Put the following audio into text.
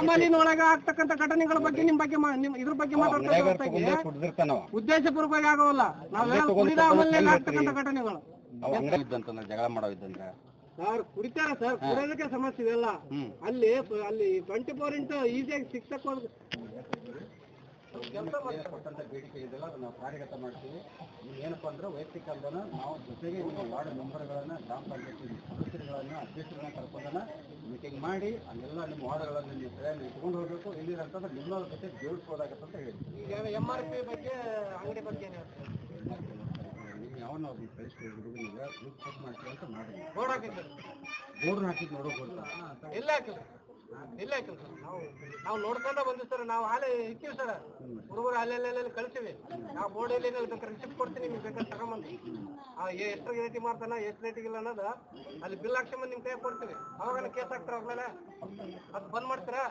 ಅಮಲಿನೊಳಗ ಆಗ್ತಕ್ಕಂತ ಘಟನೆಗಳ ಬಗ್ಗೆ ನಿಮ್ ಬಗ್ಗೆ ನಿಮ್ ಇದ್ರ ಬಗ್ಗೆ ಮಾತಾಡ್ತಾ ಉದ್ದೇಶ ಉದ್ದೇಶಪೂರ್ವಕವಾಗಿ ಆಗೋಲ್ಲ. ನಾವ್ ಕುಡಿದ ಅಮಲಿನಾಗ ಆಗ್ತಕ್ಕಂತ ಘಟನೆಗಳು. ಜಗಳ ಮಾಡೋ ಇದ್ದಂದ್ರೆ. ಸರ್ ಕುಡಿತಾರ ಸರ್. ಕುಡಿಯೋದಕ್ಕೆ ಸಮಸ್ಯೆ ಇದೆಲ್ಲ ಅಲ್ಲಿ. ಅಲ್ಲಿ ಟ್ವೆಂಟಿ ಫೋರ್ ಇಂಟು ಈಸಿಯಾಗಿ ಶಿಕ್ಷಕ ಕೊಟ್ಟಂತ ಬೇಡಿಕೆ ಇದೆಲ್ಲ ಅದನ್ನ ನಾವು ಕಾರ್ಯಗತ ಮಾಡ್ತೀವಿ. ನೀವು ಏನಪ್ಪಾ ಅಂದ್ರೆ ವೈಯಕ್ತಿಕ ಅಲ್ದನ ನಾವು ಜೊತೆಗೆ ನಿಮ್ಮ ವಾರ್ಡ್ ಮೆಂಬರ್ಗಳನ್ನ ಗ್ರಾಮ ಪಂಚಾಯತಿ ಸದಸ್ಯರುಗಳನ್ನ ಅಧ್ಯಕ್ಷರನ್ನ ಕರ್ಕೊಂಡನ ಮೀಟಿಂಗ್ ಮಾಡಿ ಅಲ್ಲೆಲ್ಲ ನಿಮ್ಮ ವಾರ್ಡ್ಗಳನ್ನ ನೀವು ಸರಿಯಾಗಿ ಇಟ್ಕೊಂಡು ಹೋಗ್ಬೇಕು. ಇಲ್ಲಿರಂತಂದ್ರೆ ನಿಮ್ಮ ಜೊತೆ ಜೋಡಿಸ್ಬೋದಾಗತ್ತೆ ಅಂತ ಹೇಳ್ತೀವಿ. ಈಗ ಎಂ ಆರ್ ಪಿ ಬಗ್ಗೆ ಅಂಗಡಿ ಬಗ್ಗೆ ನೀವು ಯಾವನ್ನ ಗ್ರೂಪ್ ಚೆಕ್ ಮಾಡ್ತೀವಿ ಅಂತ ಮಾಡಿ ಬೋರ್ಡ್ ಹಾಕಿದ್ರು ಬೋರ್ಡ್ ಹಾಕಿದ್ ನೋಡೋ ಗೊತ್ತಾ ಇಲ್ಲ ಇಲ್ಲ ಸರ್, ನಾವು ನಾವು ನೋಡ್ಕೊಂಡ ಬಂದಿವಿ ಸರ್, ನಾವು ಹಾಲೆ ಇಕ್ಕಿವಿ ಸರ್. ಹುಡುಗರು ಅಲ್ಲಿ ಕಳಿಸಿವಿ. ನಾವು ಬೋರ್ಡಲ್ಲಿ ರಿಸಿಪ್ಟ್ ಕೊಡ್ತೀನಿ, ನಿಮ್ಗೆ ಬೇಕಾದ್ರೆ ತಗೊಂಬಂದು. ಎಷ್ಟು ರೇಟಿ ಮಾಡ್ತಾನ, ಎಷ್ಟು ರೇಟಿಗಿಲ್ಲ ಅನ್ನೋದು ಅಲ್ಲಿ ಬಿಲ್ ಹಾಕ್ಸ್ಕೊಂಬಂದು ನಿಮ್ ಕೈ ಕೊಡ್ತೀವಿ. ಅವಾಗ ಕೇಸ್ ಹಾಕ್ತಾರ ಅವಾಗಲೇ ಅದು ಬಂದ್ ಮಾಡ್ತೀರಾ?